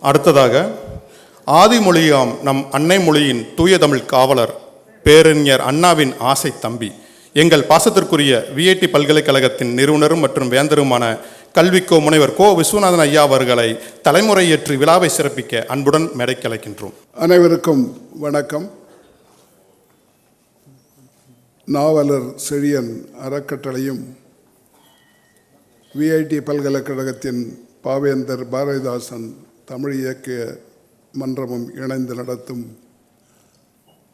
அடுத்ததாக ஆதிமொழியாம் நம் அன்னை மொழியின் தூய தமிழ் காவலர் பேரறிஞர் அண்ணாவின் ஆசை தம்பி. எங்கள் பாசத்திற்குரிய விஐடி பல்கலைக்கழகத்தின் நிறுவனரும் மற்றும் வேந்தருமான கல்விக்கோ முனைவர் கோ விஸ்வநாதன் ஐயா அவர்களை தலைமுறையேற்று விழாவை சிறப்பிக்க அன்புடன் மேடை கலைக்கின்றோம். அனைவருக்கும் வணக்கம். நாவலர் செழியன் அறக்கட்டளையும் விஐடி பல்கலைக்கழகத்தின் பாவேந்தர் பாரதிதாசன் தமிழ் இயக்கிய மன்றமும் இணைந்து நடத்தும்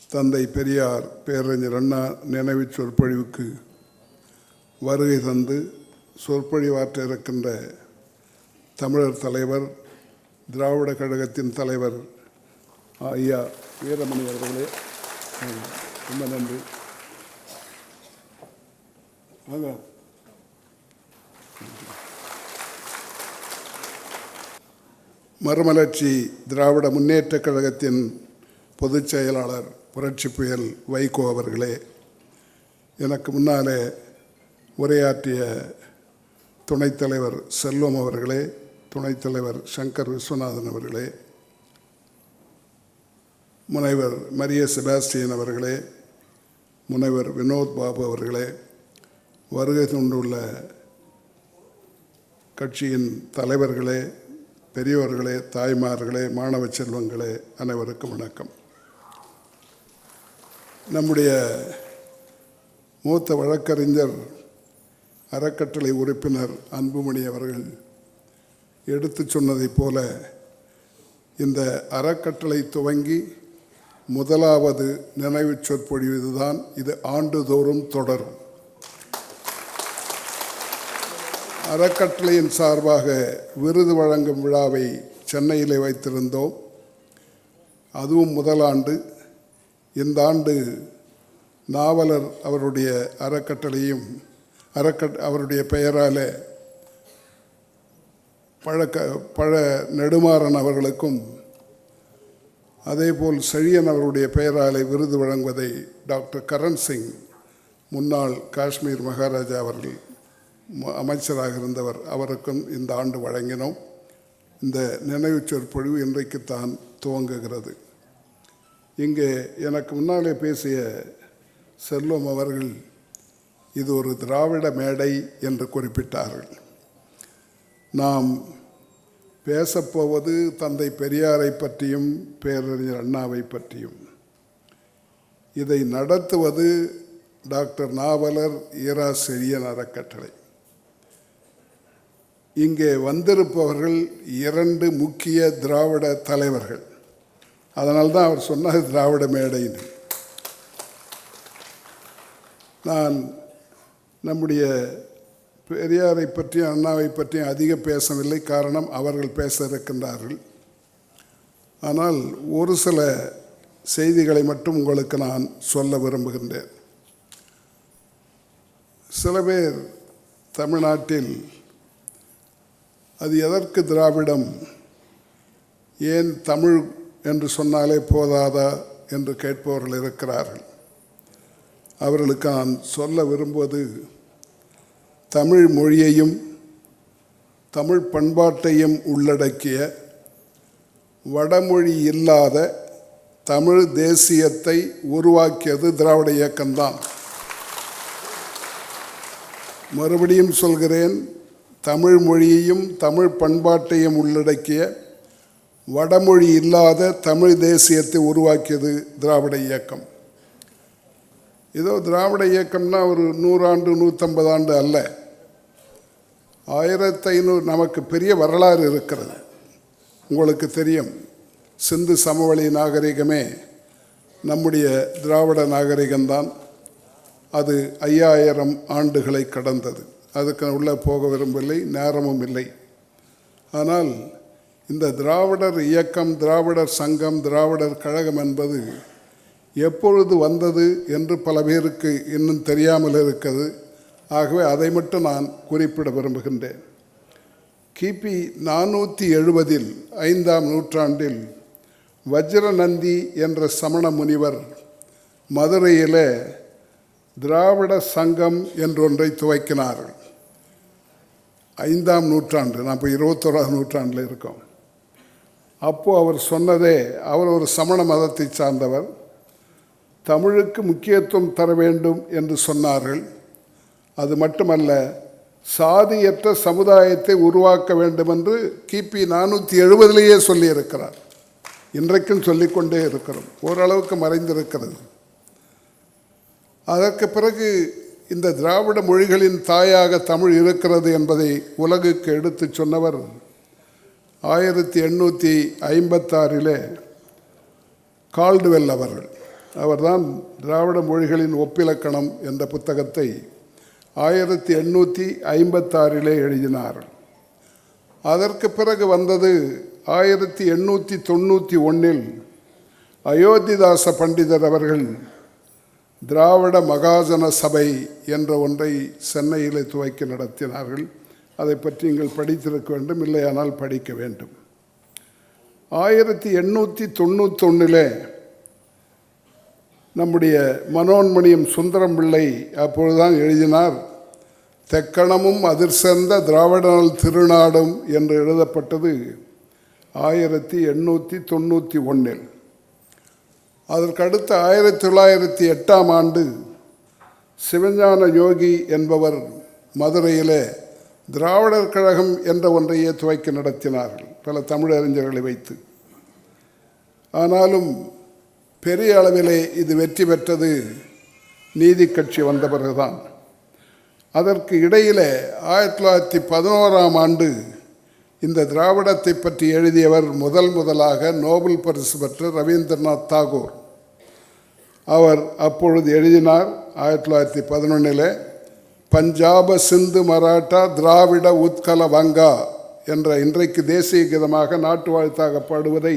தந்தை பெரியார் பேரறிஞர் அண்ணா நினைவுச் சொற்பொழிவுக்கு வருகை தந்து சொற்பொழிவாற்ற இருக்கின்ற தமிழர் தலைவர் திராவிட கழகத்தின் தலைவர் ஐயா வீரமணி அவர்களே ரொம்ப நன்றி. வாங்க. மறுமலர்ச்சி திராவிட முன்னேற்றக் கழகத்தின் பொதுச் செயலாளர் புரட்சி புயல் வைகோ அவர்களே எனக்கு முன்னாலே உரையாற்றிய துணைத் தலைவர் செல்வம் அவர்களே துணைத் தலைவர் சங்கர் விஸ்வநாதன் அவர்களே முனைவர் மரிய செபாஸ்டியன் அவர்களே முனைவர் வினோத் பாபு அவர்களே வருகை கொண்டுள்ள கட்சியின் தலைவர்களே பெரியோர்களே தாய்மார்களே மாணவ செல்வங்களே அனைவருக்கும் வணக்கம். நம்முடைய மூத்த வழக்கறிஞர் அறக்கட்டளை உறுப்பினர் அன்புமணி அவர்கள் எடுத்துச் சொன்னதைப் போல இந்த அறக்கட்டளை துவங்கி முதலாவது நினைவுச் சொற்பொழிவு இதுதான். இது ஆண்டுதோறும் தொடரும். அறக்கட்டளையின் சார்பாக விருது வழங்கும் விழாவை சென்னையிலே வைத்திருந்தோம். அதுவும் முதலாண்டு இந்த ஆண்டு நாவலர் அவருடைய அறக்கட்டளையும் அறக்கட் அவருடைய பெயரால் பழக்க பழ நெடுமாறன் அவர்களுக்கும் அதேபோல் செழியன் அவருடைய பெயராலே விருது வழங்குவதை டாக்டர் கரண் சிங் முன்னாள் காஷ்மீர் மகாராஜா அவர்கள் அமைச்சராக இருந்தவர் அவருக்கும் இந்த ஆண்டு வழங்கினோம். இந்த நினைவு சொற்பொழிவு இன்றைக்குத்தான் துவங்குகிறது. இங்கே எனக்கு முன்னாலே பேசிய செல்வம் அவர்கள் இது ஒரு திராவிட மேடை என்று குறிப்பிட்டார்கள். நாம் பேசப்போவது தந்தை பெரியாரை பற்றியும் பேரறிஞர் அண்ணாவை பற்றியும். இதை நடத்துவது டாக்டர் நாவலர் ஈரா செழியன் அறக்கட்டளை. இங்கே வந்திருப்பவர்கள் இரண்டு முக்கிய திராவிட தலைவர்கள். அதனால்தான் அவர் சொன்னார் திராவிட மேடைன்னு. நான் நம்முடைய பெரியாரை பற்றியும் அண்ணாவை பற்றியும் அதிக பேசவில்லை காரணம் அவர்கள் பேச இருக்கின்றார்கள். ஆனால் ஒரு சில செய்திகளை மட்டும் உங்களுக்கு நான் சொல்ல விரும்புகின்றேன். சில பேர் தமிழ்நாட்டில் அது எதற்கு திராவிடம்? ஏன் தமிழ் என்று சொன்னாலே போதாதா என்று கேட்பவர்கள் இருக்கிறார்கள். அவர்களுக்கு நான் சொல்ல விரும்புவது தமிழ் மொழியையும் தமிழ் பண்பாட்டையும் உள்ளடக்கிய வடமொழி இல்லாத தமிழ் தேசியத்தை உருவாக்கியது திராவிட இயக்கம்தான். மறுபடியும் சொல்கிறேன் தமிழ் மொழியையும் தமிழ் பண்பாட்டையும் உள்ளடக்கிய வடமொழி இல்லாத தமிழ் தேசியத்தை உருவாக்கியது திராவிட இயக்கம். ஏதோ திராவிட இயக்கம்னா ஒரு நூறாண்டு நூற்றம்பது ஆண்டு அல்ல. ஆயிரத்தி ஐநூறு நமக்கு பெரிய வரலாறு இருக்கிறது. உங்களுக்கு தெரியும் சிந்து சமவெளி நாகரிகமே நம்முடைய திராவிட நாகரிகம்தான். அது ஐயாயிரம் ஆண்டுகளை கடந்தது. அதுக்கு உள்ளே போக விரும்பவில்லை நேரமும் இல்லை. ஆனால் இந்த திராவிடர் இயக்கம் திராவிடர் சங்கம் திராவிடர் கழகம் என்பது எப்பொழுது வந்தது என்று பல பேருக்கு இன்னும் தெரியாமல் இருக்கிறது. ஆகவே அதை மட்டும் நான் குறிப்பிட விரும்புகின்றேன். கிபி நானூற்றி எழுபதில் ஐந்தாம் நூற்றாண்டில் வஜ்ரநந்தி என்ற சமண முனிவர் மதுரையிலே திராவிட சங்கம் என்றொன்றை துவக்கினார்கள் ஐந்தாம் நூற்றாண்டு நாம் இப்போ இருபத்தோராம் நூற்றாண்டில் இருக்கோம். அப்போது அவர் சொன்னதே அவர் ஒரு சமண மதத்தை சார்ந்தவர். தமிழுக்கு முக்கியத்துவம் தர வேண்டும் என்று சொன்னார்கள். அது மட்டுமல்ல சாதியற்ற சமுதாயத்தை உருவாக்க வேண்டும் என்று கிபி நானூற்றி எழுபதிலேயே சொல்லியிருக்கிறார். இன்றைக்கும் சொல்லிக்கொண்டே இருக்கிறோம். ஓரளவுக்கு மறைந்திருக்கிறது. அதற்கு பிறகு இந்த திராவிட மொழிகளின் தாயாக தமிழ் இருக்கிறது என்பதை உலகுக்கு எடுத்துச் சொன்னவர் ஆயிரத்தி எண்ணூற்றி ஐம்பத்தாறிலே கால்டுவெல் அவர்கள். அவர்தான் திராவிட மொழிகளின் ஒப்பிலக்கணம் என்ற புத்தகத்தை ஆயிரத்தி எண்ணூற்றி ஐம்பத்தாறிலே எழுதினார். அதற்கு பிறகு வந்தது ஆயிரத்தி எண்ணூற்றி தொண்ணூற்றி ஒன்றில் அயோத்திதாச பண்டிதர் அவர்கள் திராவிட மகாஜன சபை என்ற ஒன்றை சென்னையில் துவக்கி நடத்தினார்கள். அதை பற்றி நீங்கள் படித்திருக்க வேண்டும் இல்லையானால் படிக்க வேண்டும். ஆயிரத்தி எண்ணூற்றி தொண்ணூத்தொன்னிலே நம்முடைய மனோன்மணியம் சுந்தரம் பிள்ளை அப்பொழுதுதான் எழுதினார் தெக்கணமும் அதிர் சேர்ந்த திராவிடநல் திருநாடும் என்று எழுதப்பட்டது ஆயிரத்தி எண்ணூற்றி தொண்ணூற்றி ஒன்றில் அதற்கடுத்து ஆயிரத்தி தொள்ளாயிரத்தி எட்டாம் ஆண்டு சிவஞான யோகி என்பவர் மதுரையிலே திராவிடர் கழகம் என்ற ஒன்றையே துவக்கி நடத்தினார்கள் பல தமிழறிஞர்களை வைத்து. ஆனாலும் பெரிய அளவிலே இது வெற்றி பெற்றது நீதி கட்சி வந்த பிறகுதான். அதற்கு இடையிலே ஆயிரத்தி தொள்ளாயிரத்தி பதினோராம் ஆண்டு இந்த திராவிடத்தை பற்றி எழுதியவர் முதல் முதலாக நோபல் பரிசு பெற்ற ரவீந்திரநாத் தாகூர். அவர் அப்பொழுது எழுதினார் ஆயிரத்தி தொள்ளாயிரத்தி பதினொன்றில் பஞ்சாப சிந்து மராட்டா திராவிட உத்கல வங்கா என்ற இன்றைக்கு தேசிய கீதமாக நாட்டு வாழ்த்தாக பாடுவதை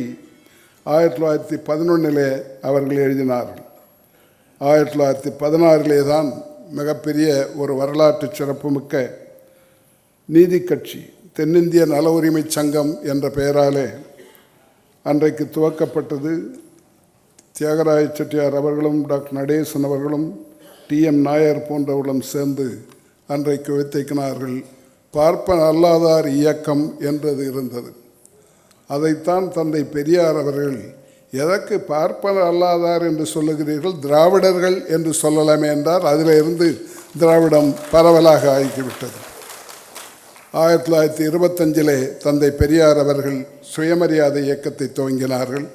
ஆயிரத்தி தொள்ளாயிரத்தி பதினொன்றிலே அவர்கள் எழுதினார்கள். ஆயிரத்தி தொள்ளாயிரத்தி பதினாறிலே தான் மிகப்பெரிய ஒரு வரலாற்று சிறப்புமிக்க நீதி கட்சி தென்னிந்திய நல உரிமை சங்கம் என்ற பெயராலே அன்றைக்கு துவக்கப்பட்டது. தியாகராய செட்டியார் அவர்களும் டாக்டர் நடேசன் அவர்களும் டி. எம். நாயர் போன்றவர்களும் சேர்ந்து அன்றைக்கு வைத்திருக்கிறார்கள் பார்ப்பன் அல்லாதார் இயக்கம் என்றது இருந்தது. அதைத்தான் தந்தை பெரியார் அவர்கள் எதற்கு பார்ப்பன அல்லாதார் என்று சொல்லுகிறீர்கள்? திராவிடர்கள் என்று சொல்லலாமே என்றார். அதிலிருந்து திராவிடம் பரவலாக ஆகிவிட்டது. ஆயிரத்தி தொள்ளாயிரத்தி இருபத்தஞ்சிலே தந்தை பெரியார் அவர்கள் சுயமரியாதை இயக்கத்தை துவங்கினார்கள்.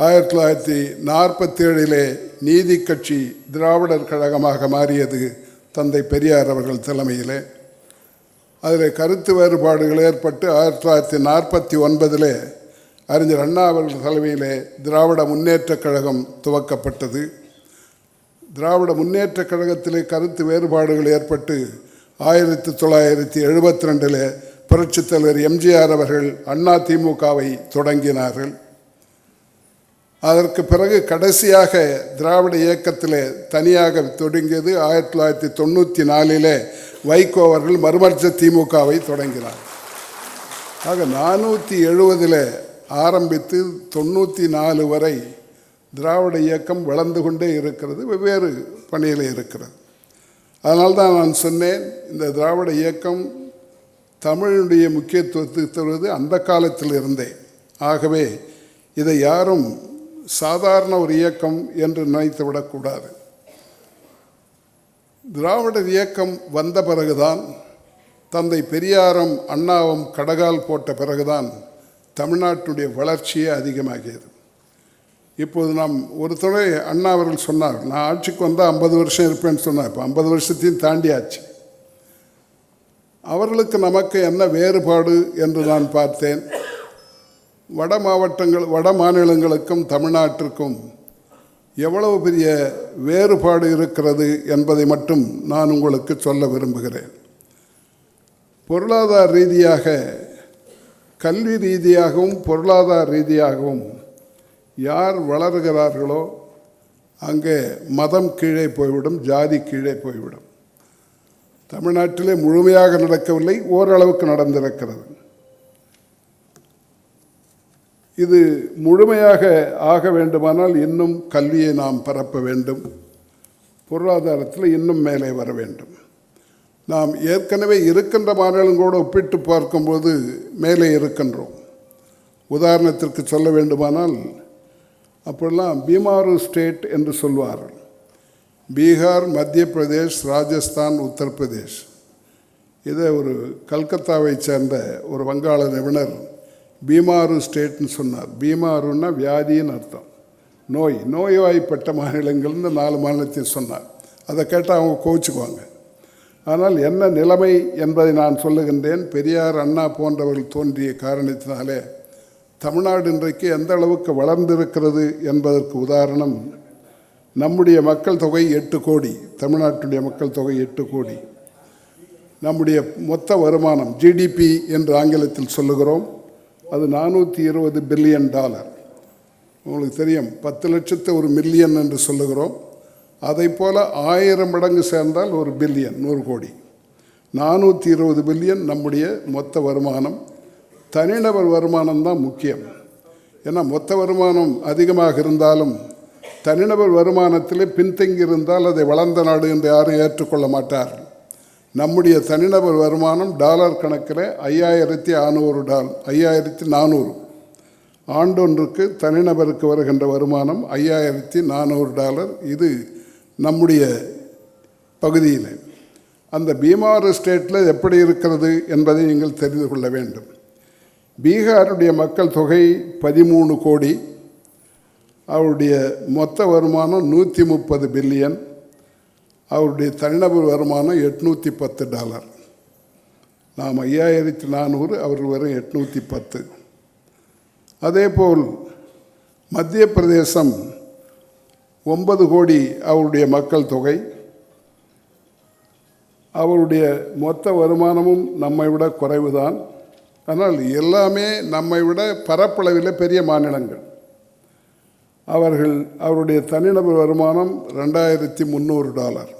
ஆயிரத்தி தொள்ளாயிரத்தி நாற்பத்தி ஏழிலே நீதி கட்சி திராவிடர் கழகமாக மாறியது தந்தை பெரியார் அவர்கள் தலைமையிலே. அதில் கருத்து வேறுபாடுகள் ஏற்பட்டு ஆயிரத்தி தொள்ளாயிரத்தி நாற்பத்தி ஒன்பதிலே அறிஞர் அண்ணா அவர்கள் தலைமையிலே திராவிட முன்னேற்றக் கழகம் துவக்கப்பட்டது. திராவிட முன்னேற்றக் கழகத்திலே கருத்து வேறுபாடுகள் ஏற்பட்டு ஆயிரத்தி தொள்ளாயிரத்தி எழுபத்தி ரெண்டில் புரட்சித் தலைவர் எம்ஜிஆர் அவர்கள் அண்ணா திமுகவை தொடங்கினார்கள். அதற்கு பிறகு கடைசியாக திராவிட இயக்கத்தில் தனியாக தொடங்கியது ஆயிரத்தி தொள்ளாயிரத்தி தொண்ணூற்றி நாலில் வைகோ அவர்கள் மறுமலர்ச்சி திமுகவை தொடங்கினார். ஆக நானூற்றி எழுபதில் ஆரம்பித்து தொண்ணூற்றி நாலு வரை திராவிட இயக்கம் வளர்ந்து கொண்டே இருக்கிறது வெவ்வேறு பணியில் இருக்கிறது. அதனால்தான் தான் நான் சொன்னேன் இந்த திராவிட இயக்கம் தமிழுடைய முக்கியத்துவத்துக்கு தருவது அந்த காலத்தில் இருந்தே ஆகவே இதை யாரும் சாதாரண ஒரு இயக்கம் என்று நினைத்து விடக்கூடாது. திராவிடர் இயக்கம் வந்த பிறகுதான் தந்தை பெரியாரும் அண்ணாவும் கடகால் போட்ட பிறகுதான் தமிழ்நாட்டுடைய வளர்ச்சியே அதிகமாகியது. இப்போது நாம் ஒரு துறை அண்ணா அவர்கள் சொன்னார் நான் ஆட்சிக்கு வந்தால் ஐம்பது வருஷம் இருப்பேன்னு சொன்னார். இப்போ ஐம்பது வருஷத்தையும் தாண்டியாச்சு. அவர்களுக்கு நமக்கு என்ன வேறுபாடு என்று நான் பார்த்தேன். வட மாவட்டங்கள் வட மாநிலங்களுக்கும் தமிழ்நாட்டிற்கும் எவ்வளவு பெரிய வேறுபாடு இருக்கிறது என்பதை மட்டும் நான் உங்களுக்கு சொல்ல விரும்புகிறேன். பொருளாதார ரீதியாக கல்வி ரீதியாகவும் பொருளாதார ரீதியாகவும் யார் வளர்கிறார்களோ அங்கே மதம் கீழே போய்விடும் ஜாதி கீழே போய்விடும். தமிழ்நாட்டிலே முழுமையாக நடக்கவில்லை ஓரளவுக்கு நடந்திருக்கிறது. இது முழுமையாக ஆக வேண்டுமானால் இன்னும் கல்வியை நாம் பரப்ப வேண்டும். பொருளாதாரத்தில் இன்னும் மேலே வர வேண்டும். நாம் ஏற்கனவே இருக்கின்ற மாநிலங்களோடு ஒப்பிட்டு பார்க்கும்போது மேலே இருக்கின்றோம். உதாரணத்திற்கு சொல்ல வேண்டுமானால் அப்போல்லாம் பீமாரு ஸ்டேட் என்று சொல்வார்கள். பீகார் மத்திய பிரதேஷ் ராஜஸ்தான் உத்தரப்பிரதேஷ். இதை ஒரு கல்கத்தாவை சேர்ந்த ஒரு வங்காள நிபுணர் பீமாரு ஸ்டேட்னு சொன்னார். பீமாருன்னா வியாதின்னு அர்த்தம். நோய் நோய்வாய்ப்பட்ட மாநிலங்கள்னு நாலு மாநிலத்தையும் சொன்னார். அதை கேட்டால் அவங்க கோவிச்சுக்குவாங்க. ஆனால் என்ன நிலைமை என்பதை நான் சொல்லுகின்றேன். பெரியார் அண்ணா போன்றவர்கள் தோன்றிய காரணத்தினாலே தமிழ்நாடு இன்றைக்கு எந்த அளவுக்கு வளர்ந்திருக்கிறது என்பதற்கு உதாரணம் நம்முடைய மக்கள் தொகை எட்டு கோடி தமிழ்நாட்டுடைய மக்கள் தொகை எட்டு கோடி. நம்முடைய மொத்த வருமானம் ஜிடிபி என்று ஆங்கிலத்தில் சொல்லுகிறோம். அது நானூற்றி இருபது பில்லியன் டாலர். உங்களுக்கு தெரியும் பத்து லட்சத்தை ஒரு மில்லியன் என்று சொல்லுகிறோம். அதை போல் ஆயிரம் மடங்கு சேர்ந்தால் ஒரு பில்லியன் நூறு கோடி. நானூற்றி இருபது பில்லியன் நம்முடைய மொத்த வருமானம். தனிநபர் வருமானம் தான் முக்கியம். ஏன்னா மொத்த வருமானம் அதிகமாக இருந்தாலும் தனிநபர் வருமானத்திலே பின்தங்கி இருந்தால் அதை வளர்ந்த நாடு என்று யாரும் ஏற்றுக்கொள்ள மாட்டார்கள். நம்முடைய தனிநபர் வருமானம் டாலர் கணக்கில் ஐயாயிரத்தி நானூறு டால் ஐயாயிரத்தி நானூறு. ஆண்டொன்றுக்கு தனிநபருக்கு வருகின்ற வருமானம் ஐயாயிரத்தி நானூறு டாலர். இது நம்முடைய பகுதியில். அந்த பீமார் ஸ்டேட்டில் எப்படி இருக்கிறது என்பதை நீங்கள் தெரிந்து கொள்ள வேண்டும். பீகாருடைய மக்கள் தொகை பதிமூணு கோடி. அவருடைய மொத்த வருமானம் நூற்றி முப்பது பில்லியன். அவருடைய தனிநபர் வருமானம் எட்நூற்றி பத்து டாலர். நாம் ஐயாயிரத்தி நானூறு அவர்கள் வரும் எட்நூற்றி பத்து. அதேபோல் மத்திய பிரதேசம் ஒன்பது கோடி அவருடைய மக்கள் தொகை. அவருடைய மொத்த வருமானமும் நம்மை விட குறைவு தான் ஆனால் எல்லாமே நம்மை விட பரப்பளவில் பெரிய மாநிலங்கள். அவர்கள் அவருடைய தனிநபர் வருமானம் ரெண்டாயிரத்தி முந்நூறு டாலர்.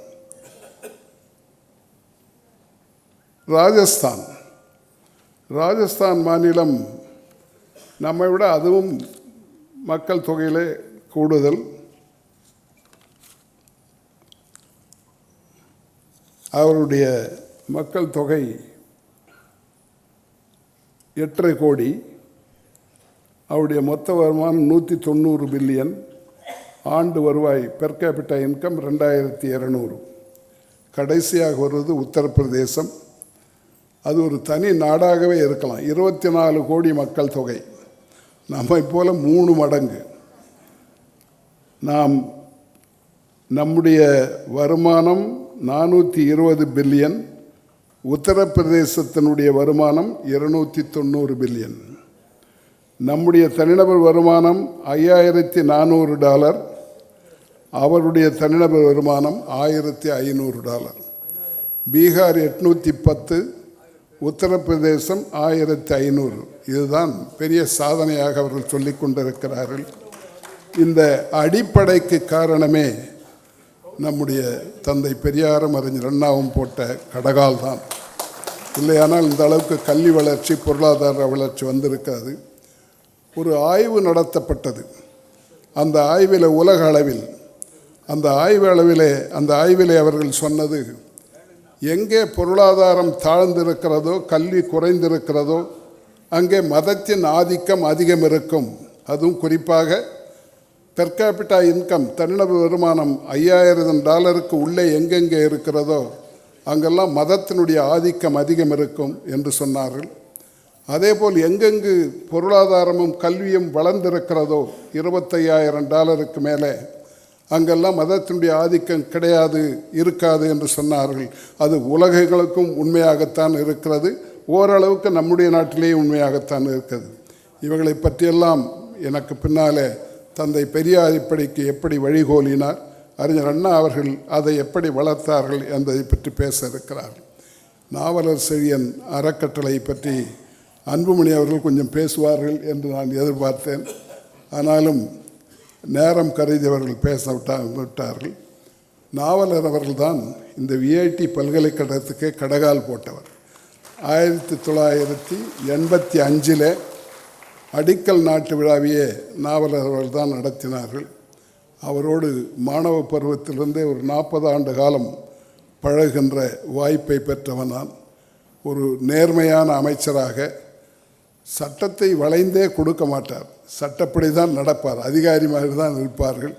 ராஜஸ்தான். ராஜஸ்தான் மாநிலம் நம்மை விட அதுவும் மக்கள் தொகையிலே கூடுதல். அவருடைய மக்கள் தொகை எட்டரை கோடி. அவருடைய மொத்த வருமானம் நூற்றி தொண்ணூறு பில்லியன். ஆண்டு வருவாய் பெர் கேபிட்டா இன்கம் ரெண்டாயிரத்தி இரநூறு. கடைசியாக வருவது உத்தரப்பிரதேசம். அது ஒரு தனி நாடாகவே இருக்கலாம். இருபத்தி நாலு கோடி மக்கள் தொகை. நம்மை போல மூணு மடங்கு. நாம் நம்முடைய வருமானம் நானூற்றி இருபது பில்லியன். உத்தரப்பிரதேசத்தினுடைய வருமானம் இருநூற்றி தொண்ணூறு பில்லியன். நம்முடைய தனிநபர் வருமானம் ஐயாயிரத்தி நானூறு டாலர். அவருடைய தனிநபர் வருமானம் ஆயிரத்தி ஐநூறு டாலர். பீகார் எட்நூற்றி பத்து. உத்தரப்பிரதேசம் ஆயிரத்தி ஐநூறு. இதுதான் பெரிய சாதனையாக அவர்கள் சொல்லிக் கொண்டிருக்கிறார்கள். இந்த அடிப்படைக்கு காரணமே நம்முடைய தந்தை பெரியாரும் அறிஞர் அண்ணாவும் போட்ட கடகால் தான் இல்லையானால் இந்த அளவுக்கு கல்வி வளர்ச்சி பொருளாதார வளர்ச்சி வந்திருக்காது. ஒரு ஆய்வு நடத்தப்பட்டது. அந்த ஆய்வில் உலக அளவில் அந்த ஆய்வு அளவிலே அந்த ஆய்விலே அவர்கள் சொன்னது எங்கே பொருளாதாரம் தாழ்ந்திருக்கிறதோ கல்வி குறைந்திருக்கிறதோ அங்கே மதத்தின் ஆதிக்கம் அதிகம் இருக்கும் அதுவும் குறிப்பாக பெர்காபிட்டா இன்கம் தனிநபர் வருமானம் ஐயாயிரம் டாலருக்கு உள்ளே எங்கெங்கே இருக்கிறதோ அங்கெல்லாம் மதத்தினுடைய ஆதிக்கம் அதிகம் இருக்கும் என்று சொன்னார்கள். அதேபோல் எங்கெங்கு பொருளாதாரமும் கல்வியும் வளர்ந்திருக்கிறதோ இருபத்தையாயிரம் டாலருக்கு மேலே அங்கெல்லாம் மதத்தினுடைய ஆதிக்கம் கிடையாது இருக்காது என்று சொன்னார்கள். அது உலகங்களுக்கும் உண்மையாகத்தான் இருக்கிறது. ஓரளவுக்கு நம்முடைய நாட்டிலேயே உண்மையாகத்தான் இருக்கிறது இவர்களை பற்றியெல்லாம் எனக்கு பின்னாலே தந்தை பெரியார் இப்படிக்கு எப்படி வழிகோலினார் அறிஞர் அண்ணா அவர்கள் அதை எப்படி வளர்த்தார்கள் என்பதை பற்றி பேச இருக்கிறார்கள் நாவலர் செழியன் அறக்கட்டளை பற்றி அன்புமணி அவர்கள் கொஞ்சம் பேசுவார்கள் என்று நான் எதிர்பார்த்தேன். ஆனாலும் நேரம் கருதி அவர்கள் பேச விட்டார்கள். நாவலர் அவர்கள்தான் இந்த விஐடி பல்கலைக்கழகத்துக்கு கடகால் போட்டவர். ஆயிரத்தி தொள்ளாயிரத்தி எண்பத்தி அஞ்சில் அடிக்கல் நாட்டு விழாவையே நாவலர் அவர்கள் தான் நடத்தினார்கள். அவரோடு மாணவ பருவத்திலிருந்தே ஒரு நாற்பது ஆண்டு காலம் பழகுகின்ற வாய்ப்பை பெற்றவன் நான். ஒரு நேர்மையான அமைச்சராக சட்டத்தை வளைந்தே கொடுக்க மாட்டார். சட்டப்படி தான் நடப்பார். அதிகாரி மாதிரி தான் இருப்பார்கள்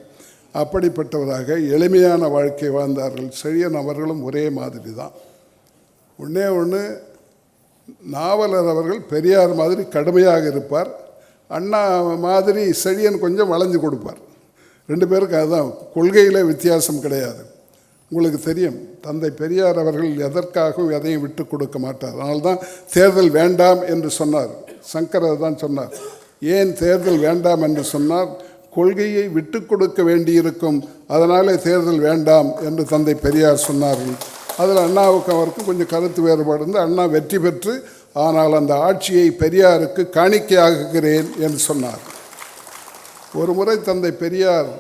அப்படிப்பட்டவராக எளிமையான வாழ்க்கை வாழ்ந்தார்கள். செழியன் அவர்களும் ஒரே மாதிரி தான். ஒன்றே ஒன்று நாவலர் அவர்கள் பெரியார் மாதிரி கடுமையாக இருப்பார். அண்ணா மாதிரி செழியன் கொஞ்சம் வளைஞ்சு கொடுப்பார். ரெண்டு பேருக்கு அதுதான் கொள்கையில் வித்தியாசம் கிடையாது. உங்களுக்கு தெரியும் தந்தை பெரியார் அவர்கள் எதற்காகவும் எதையும் விட்டு கொடுக்க மாட்டார். அதனால்தான் தேர்தல் வேண்டாம் என்று சொன்னார். சங்கரர் தான் சொன்னார். ஏன் தேர்தல் வேண்டாம் என்று சொன்னார் கொள்கையை விட்டு கொடுக்க வேண்டியிருக்கும் அதனாலே தேர்தல் வேண்டாம் என்று தந்தை பெரியார் சொன்னார்கள். அதில் அண்ணாவுக்கு அவருக்கும் கொஞ்சம் கருத்து வேறுபாடு இருந்து அண்ணா வெற்றி பெற்று ஆனால் அந்த ஆட்சியை பெரியாருக்கு காணிக்கையாக்குகிறேன் என்று சொன்னார். ஒரு முறை தந்தை பெரியார்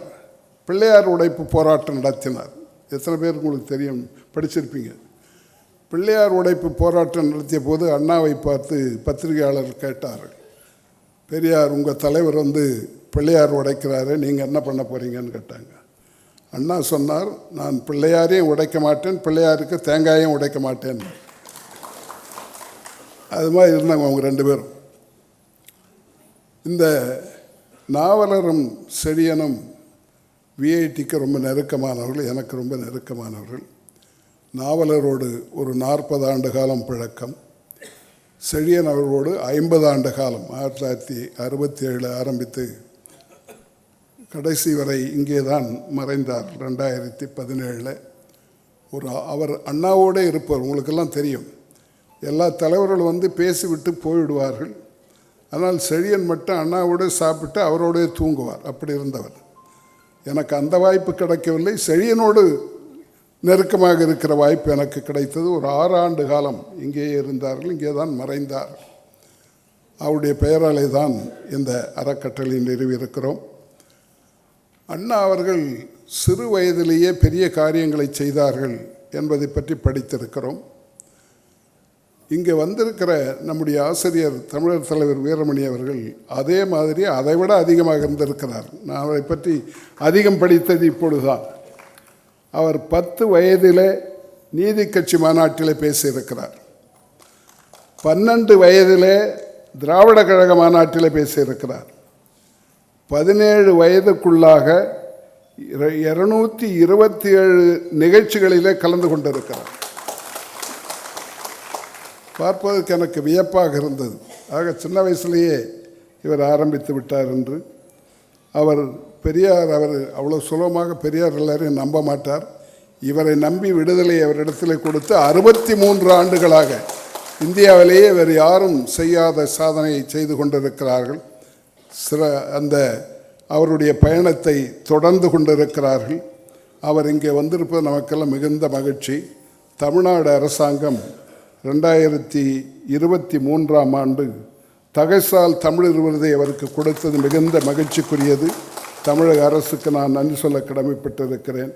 பிள்ளையார் உடைப்பு போராட்டம் நடத்தினார். எத்தனை பேர் உங்களுக்கு தெரியும்? படிச்சிருப்பீங்க. பிள்ளையார் உடைப்பு போராட்டம் நடத்திய போது அண்ணாவை பார்த்து பத்திரிகையாளர் கேட்டார்கள். பெரியார் உங்கள் தலைவர் வந்து பிள்ளையார் உடைக்கிறாரு நீங்கள் என்ன பண்ண போகிறீங்கன்னு கேட்டாங்க. அண்ணா சொன்னார் நான் பிள்ளையாரையும் உடைக்க மாட்டேன் பிள்ளையாருக்கு தேங்காயும் உடைக்க மாட்டேன். அது மாதிரி இருந்தாங்க அவங்க ரெண்டு பேரும். இந்த நாவலரும் செடியனும் விஐடிக்கு ரொம்ப நெருக்கமானவர்கள் எனக்கு ரொம்ப நெருக்கமானவர்கள். நாவலரோடு ஒரு நாற்பது ஆண்டு காலம் பழக்கம். செழியன் அவர்களோடு ஐம்பது ஆண்டு காலம். ஆயிரத்தி தொள்ளாயிரத்தி அறுபத்தி ஏழு ஆரம்பித்து கடைசி வரை இங்கே தான் மறைந்தார். ரெண்டாயிரத்தி பதினேழில் ஒரு அவர் அண்ணாவோடே இருப்பார். உங்களுக்கெல்லாம் தெரியும். எல்லா தலைவர்களும் வந்து பேசிவிட்டு போய்விடுவார்கள் ஆனால் செழியன் மட்டும் அண்ணாவோடு சாப்பிட்டு அவரோடே தூங்குவார். அப்படி இருந்தவர். எனக்கு அந்த வாய்ப்பு கிடைக்கவில்லை. செழியனோடு நெருக்கமாக இருக்கிற வாய்ப்பு எனக்கு கிடைத்தது. ஒரு ஆறு ஆண்டு காலம் இங்கேயே இருந்தார்கள். இங்கே தான் மறைந்தார். அவருடைய பெயராலே தான் இந்த அறக்கட்டளை நிறுவியிருக்கிறோம். அண்ணா அவர்கள் சிறு வயதிலேயே பெரிய காரியங்களை செய்தார்கள் என்பதை பற்றி படித்திருக்கிறோம். இங்கே வந்திருக்கிற நம்முடைய ஆசிரியர் தமிழர் தலைவர் வீரமணி அவர்கள் அதே மாதிரி அதை விட அதிகமாக இருந்திருக்கிறார். நான் அவரை பற்றி அதிகம் படித்தது இப்பொழுதுதான். அவர் பத்து வயதில் நீதி கட்சி மாநாட்டில் பேசியிருக்கிறார். பன்னெண்டு வயதிலே திராவிட கழக மாநாட்டில் பேசியிருக்கிறார். பதினேழு வயதுக்குள்ளாக இருநூற்றி இருபத்தி ஏழு நிகழ்ச்சிகளிலே கலந்து கொண்டிருக்கிறார். பார்ப்பதற்கு எனக்கு வியப்பாக இருந்தது. ஆக சின்ன வயசுலேயே இவர் ஆரம்பித்து விட்டார் என்று. அவர் பெரியார் அவர் அவ்வளோ சுலபமாக பெரியார் எல்லாரையும் நம்ப மாட்டார். இவரை நம்பி விடுதலை அவரிடத்தில் கொடுத்து அறுபத்தி மூன்று ஆண்டுகளாக இந்தியாவிலேயே வேறு யாரும் செய்யாத சாதனையை செய்து கொண்டிருக்கிறார்கள். சில அந்த அவருடைய பயணத்தை தொடர்ந்து கொண்டிருக்கிறார்கள். அவர் இங்கே வந்திருப்பது நமக்கெல்லாம் மிகுந்த மகிழ்ச்சி. தமிழ்நாடு அரசாங்கம் ரெண்டாயிரத்தி இருபத்தி மூன்றாம் ஆண்டு தகைசால் தமிழர் விருதை அவருக்கு கொடுத்தது மிகுந்த மகிழ்ச்சிக்குரியது. தமிழக அரசுக்கு நான் நன்றி சொல்ல கடமைப்பட்டிருக்கிறேன்.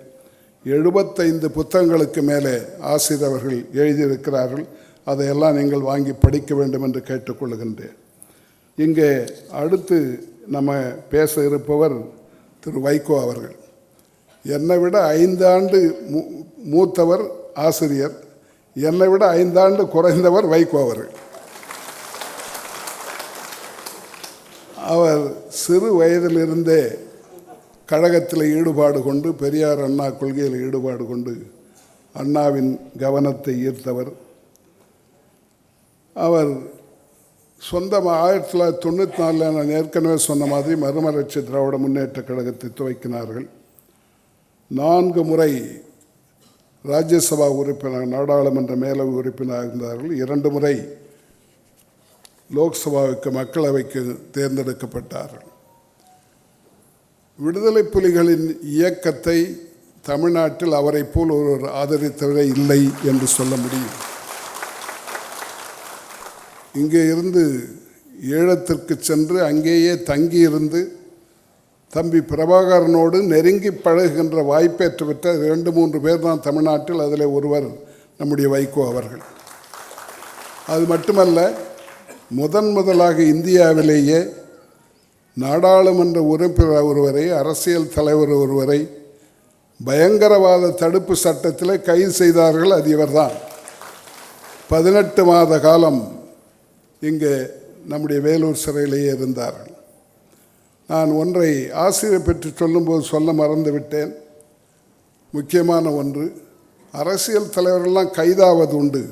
எழுபத்தைந்து புத்தகங்களுக்கு மேலே ஆசிரியர் அவர்கள் எழுதியிருக்கிறார்கள். அதையெல்லாம் நீங்கள் வாங்கி படிக்க வேண்டும் என்று கேட்டுக்கொள்கின்றேன். இங்கே அடுத்து நம்ம பேச இருப்பவர் திரு வைகோ அவர்கள். என்னை விட ஐந்தாண்டு மூ மூத்தவர் ஆசிரியர். என்னை விட ஐந்தாண்டு குறைந்தவர் வைகோ அவர்கள். அவர் சிறு வயதிலிருந்தே கழகத்தில் ஈடுபாடு கொண்டு பெரியார் அண்ணா கொள்கையில் ஈடுபாடு கொண்டு அண்ணாவின் கவனத்தை ஈர்த்தவர். அவர் சொந்தமாக ஆயிரத்தி தொள்ளாயிரத்தி தொண்ணூற்றி நாலில் நான் ஏற்கனவே சொன்ன மாதிரி மறுமலர்ச்சி திராவிட முன்னேற்ற கழகத்தை துவக்கினார்கள். நான்கு முறை ராஜ்யசபா உறுப்பினர் நாடாளுமன்ற மேலவை உறுப்பினராக இருந்தார்கள் இரண்டு முறை லோக்சபாவுக்கு மக்களவைக்கு தேர்ந்தெடுக்கப்பட்டார்கள். விடுதலை புலிகளின் இயக்கத்தை தமிழ்நாட்டில் அவரை போல் ஒருவர் ஆதரித்தவரே இல்லை என்று சொல்ல முடியும். இங்கே இருந்து ஈழத்திற்கு சென்று அங்கேயே தங்கியிருந்து தம்பி பிரபாகரனோடு நெருங்கி பழகுகின்ற வாய்ப்பேற்று பெற்ற மூன்று பேர் தான் தமிழ்நாட்டில் அதில் ஒருவர் நம்முடைய வைகோ அவர்கள். அது மட்டுமல்ல முதன் முதலாக இந்தியாவிலேயே நாடாளுமன்ற உறுப்பினர் ஒருவரை அரசியல் தலைவர் ஒருவரை பயங்கரவாத தடுப்பு சட்டத்தில் கைது செய்தார்கள். அது இவர்தான். பதினெட்டு மாத காலம் இங்கே நம்முடைய வேலூர் சிறையிலேயே இருந்தார்கள். நான் ஒன்றை ஆசிரியர் பெற்று சொல்லும்போது சொல்ல மறந்து விட்டேன் முக்கியமான ஒன்று அரசியல் தலைவர்கள்லாம் கைதாவது உண்டு.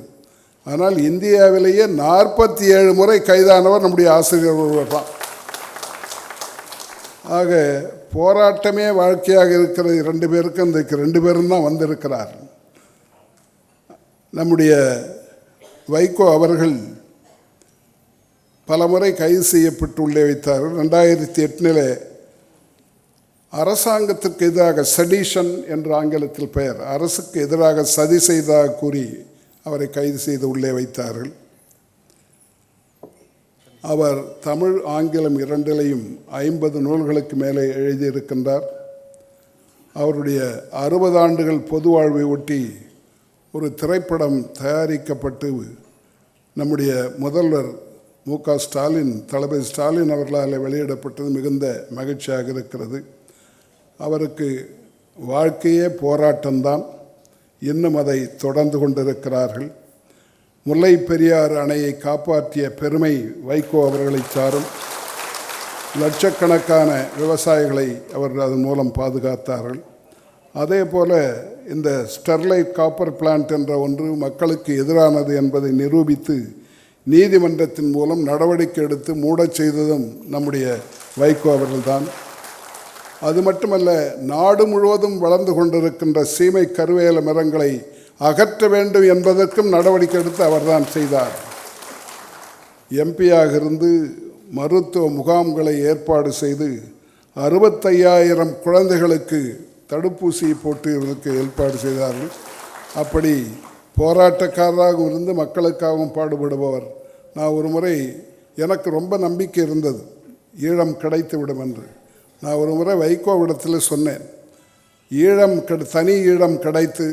ஆனால் இந்தியாவிலேயே நாற்பத்தி ஏழு முறை கைதானவர் நம்முடைய ஆசிரியர் ஒருவர் தான் ஆக போராட்டமே வாழ்க்கையாக இருக்கிற இரண்டு பேருக்கு இன்றைக்கு ரெண்டு பேரும் தான் வந்திருக்கிறார் நம்முடைய வைகோ அவர்கள் பலமுறை கைது செய்யப்பட்டு உள்ளே வைத்தார்கள். ரெண்டாயிரத்தி எட்டில் அரசாங்கத்திற்கு எதிராக சடிஷன் என்ற ஆங்கிலத்தில் பெயர். அரசுக்கு எதிராக சதி செய்ததாக கூறி அவரை கைது செய்து உள்ளே வைத்தார்கள். அவர் தமிழ் ஆங்கிலம் இரண்டிலையும் ஐம்பது நூல்களுக்கு மேலே எழுதியிருக்கின்றார். அவருடைய அறுபது ஆண்டுகள் பொது வாழ்வை ஒட்டி ஒரு திரைப்படம் தயாரிக்கப்பட்டு நம்முடைய முதல்வர் மு க ஸ்டாலின் தளபதி ஸ்டாலின் அவர்களால் வெளியிடப்பட்டது மிகுந்த மகிழ்ச்சியாக இருக்கிறது. அவருக்கு வாழ்க்கையே போராட்டம்தான். இன்னும் அதை தொடர்ந்து கொண்டிருக்கிறார்கள். முல்லை பெரியாறு அணையை காப்பாற்றிய பெருமை வைகோ அவர்களை சாரும். லட்சக்கணக்கான விவசாயிகளை அவர்கள் அதன் மூலம் பாதுகாத்தார்கள். அதே போல இந்த ஸ்டெர்லைட் காப்பர் பிளான்ட் என்ற ஒன்று மக்களுக்கு எதிரானது என்பதை நிரூபித்து நீதிமன்றத்தின் மூலம் நடவடிக்கை எடுத்து மூடச் செய்ததும் நம்முடைய வைகோ அவர்கள்தான். அது மட்டுமல்ல நாடு முழுவதும் வளர்ந்து கொண்டிருக்கின்ற சீமை கருவேல மரங்களை அகற்ற வேண்டும் என்பதற்கும் நடவடிக்கை எடுத்து அவர்தான் செய்தார். எம்பியாக இருந்து மருத்துவ முகாம்களை ஏற்பாடு செய்து அறுபத்தையாயிரம் குழந்தைகளுக்கு தடுப்பூசி போட்டுவதற்கு ஏற்பாடு செய்தார்கள். அப்படி போராட்டக்காரராகவும் இருந்து மக்களுக்காகவும் பாடுபடுபவர். நான் ஒரு முறை எனக்கு ரொம்ப நம்பிக்கை இருந்தது. ஈழம் கிடைத்து விடும் என்று. நான் ஒரு முறை வைகோவிடத்தில் சொன்னேன். ஈழம் கெடு தனி ஈழம் கிடைத்து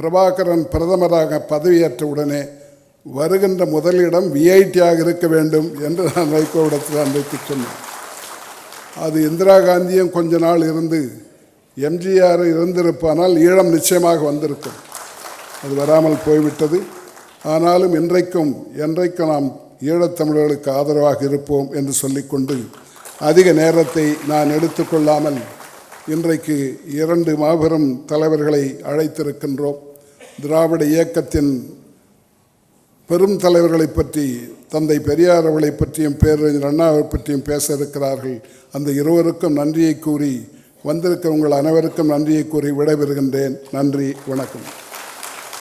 பிரபாகரன் பிரதமராக பதவியேற்ற உடனே வருகின்ற முதலிடம் விஐடியாக இருக்க வேண்டும் என்று நான் வைகோவிடத்தில் அன்றைக்கு சொன்னேன். அது இந்திரா காந்தியும் கொஞ்ச நாள் இருந்து எம்ஜிஆர் இருந்திருப்பானால் ஈழம் நிச்சயமாக வந்திருக்கும். அது வராமல் போய்விட்டது. ஆனாலும் இன்றைக்கும் என்றைக்கும் நாம் ஈழத்தமிழர்களுக்கு ஆதரவாக இருப்போம் என்று சொல்லிக்கொண்டு அதிக நேரத்தை நான் எடுத்துக்கொள்ளாமல் இன்றைக்கு இரண்டு மாபெரும் தலைவர்களை அழைத்திருக்கின்றோம். திராவிட இயக்கத்தின் பெரும் தலைவர்களை பற்றி தந்தை பெரியார் அவர்களை பற்றியும் பேரறிஞர் அண்ணாவை பற்றியும் பேச இருக்கிறார்கள். அந்த இருவருக்கும் நன்றியை கூறி வந்திருக்க உங்கள் அனைவருக்கும் நன்றியை கூறி விடைபெறுகின்றேன். நன்றி வணக்கம்.